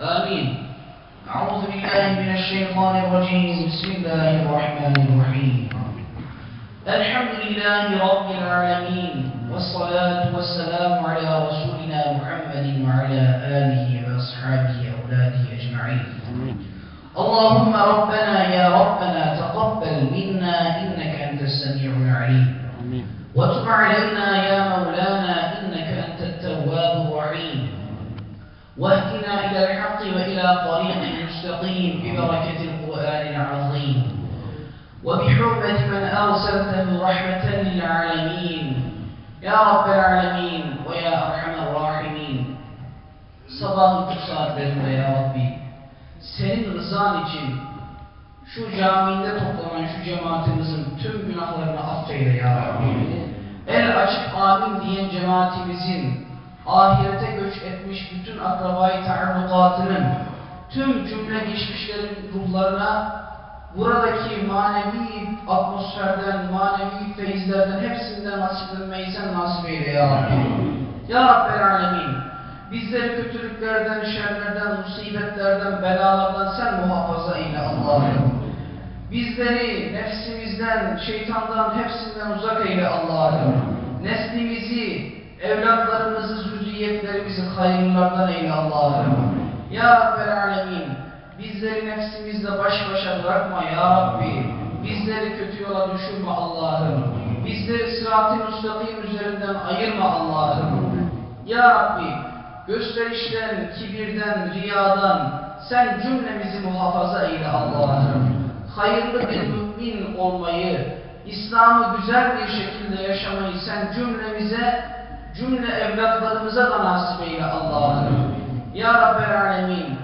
آمين. أعوذ بالله من الشيطان الرجيم. بسم الله الرحمن الرحيم. الحمد لله رب العالمين والصلاة والسلام على رسولنا محمد وعلى آله وأصحابه أولاده أجمعين. اللهم ربنا يا ربنا تقبل منا إنك أنت السميع العليم. وتب علينا يا مولانا وإلى طريق مستقيم ببركة القرآن العظيم وبحرمة من أرسلته رحمة للعالمين يا رب العالمين ويا أرحم الراحمين sabahın bu saatlerinde ya Rabbi senin rızan için şu caminde toplanan şu cemaatimizin tüm günahlarını affeyle ya Rabbi. El açıp amin diyen cemaatimizin ahirete göç etmiş bütün akrabayı taallukatının tüm cümle geçmişlerin ruhlarına buradaki manevi atmosferden, manevi feyizlerden hepsinden nasiplenmeyi sen nasip eyle ya Rabbi. Ya Rabbel Alemin, bizleri kötülüklerden, şerlerden, musibetlerden, belalardan sen muhafaza eyle Allah'ım. Bizleri nefsimizden, şeytandan hepsinden uzak eyle Allah'ım. Neslimizi, evlatlarımızı, hayırlardan eyle Allah'ım. Ya Rabbel Alemin, bizleri nefsimizle baş başa bırakma Ya Rabbi. Bizleri kötü yola düşürme Allah'ım. Bizleri sırat-ı müstakim üzerinden ayırma Allah'ım. Ya Rabbi, gösterişten, kibirden, riyadan sen cümlemizi muhafaza eyle Allah'ım. Hayırlı bir mümin olmayı, İslam'ı güzel bir şekilde yaşamayı sen cümlemize, cümle evlatlarımıza da nasip eyle Allah'ım. Ya Rabbel Alemin,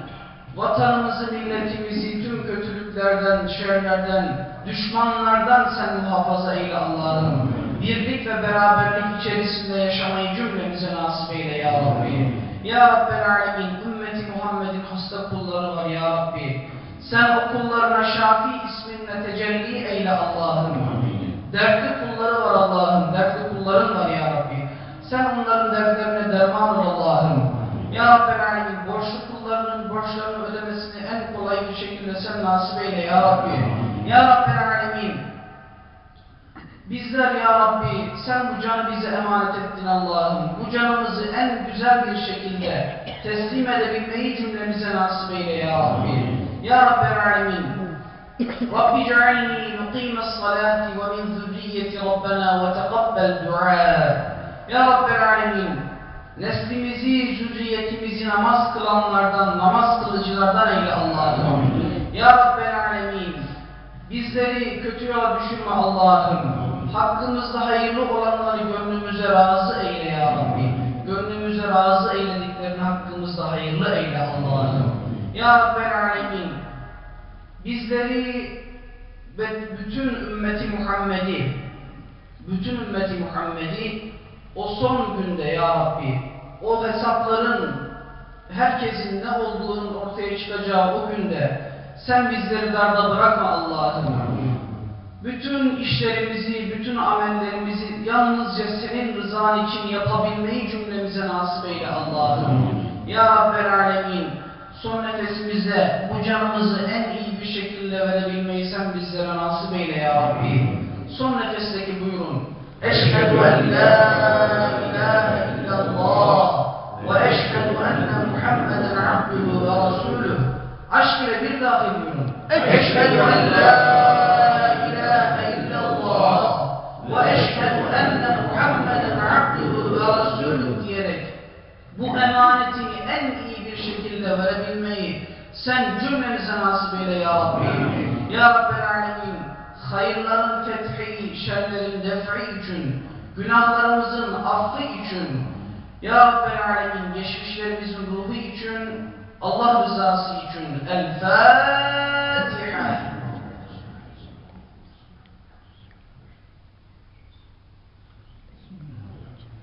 vatanımızı, milletimizi tüm kötülüklerden, şerlerden, düşmanlardan sen muhafaza eyle Allah'ım. Birlik ve beraberlik içerisinde yaşamayı cümlemize nasip eyle Ya Rabbi. Ya Rabbel Alemin, ümmeti Muhammed'in hasta kulları var Ya Rabbi. Sen o kullarına Şafi isminle tecelli eyle Allah'ım. Dertli kulları var Allah'ım, dertli kulların var Ya. Sen onların dertlerine derman ol Allah'ım. Ya Rabbel Alemin, borçlu kullarının borçlarını ödemesini en kolay bir şekilde sen nasip eyle Ya Rabbi. Ya Rabbel Alemin, bizler Ya Rabbi, sen bu canı bize emanet ettin Allah'ım. Bu canımızı en güzel bir şekilde teslim edebilmeyi cümlemize nasip eyle Ya Rabbi. Ya Rabbel Alemin, muqime salati ve min zürriyeti Rabbena ve teqabbel dua. Ya Rabbel Alemin, neslimizi, zürriyetimizi namaz kılanlardan, namaz kılıcılardan eyle Allah'ım. Ya Rabbel Alemin, bizleri kötü yola düşürme Allah'ım. Hakkımızda hayırlı olanları gönlümüze razı eyle Ya Rabbi. Gönlümüze razı eylediklerini hakkımızda hayırlı eyle Allah'ım. Ya Rabbel Alemin, bizleri ve bütün ümmeti Muhammed'i, bütün ümmeti Muhammed'i o son günde Ya Rabbi, o hesapların herkesin ne olduğunun ortaya çıkacağı o günde sen bizleri darda bırakma Allah'ım. Bütün işlerimizi, bütün amellerimizi yalnızca senin rızan için yapabilmeyi cümlemize nasip eyle Allah'ım. Ya Rabbel Alemin, son nefesimizde bu canımızı en iyi bir şekilde verebilmeyi sen bizlere nasip eyle Ya Rabbi. Son nefesteki illallah ve eşhedü enne Muhammeden abduhu ve rasuluh. Aşk ile bir daha buyurun. Eşhedü en la ilahe illallah ve eşhedü enne Muhammeden abduhu ve rasuluh diyerek bu emaneti en iyi bir şekilde verebilmeyi sen cümlemize nasip eyle ya Rabbi. Ya Rabbel Alemin, hayırların fethi, şerlerin def'i için, günahlarımızın affı için, Ya Rabbel Alemin, geçmişlerimizin ruhu için, Allah rızası için. El Fatiha.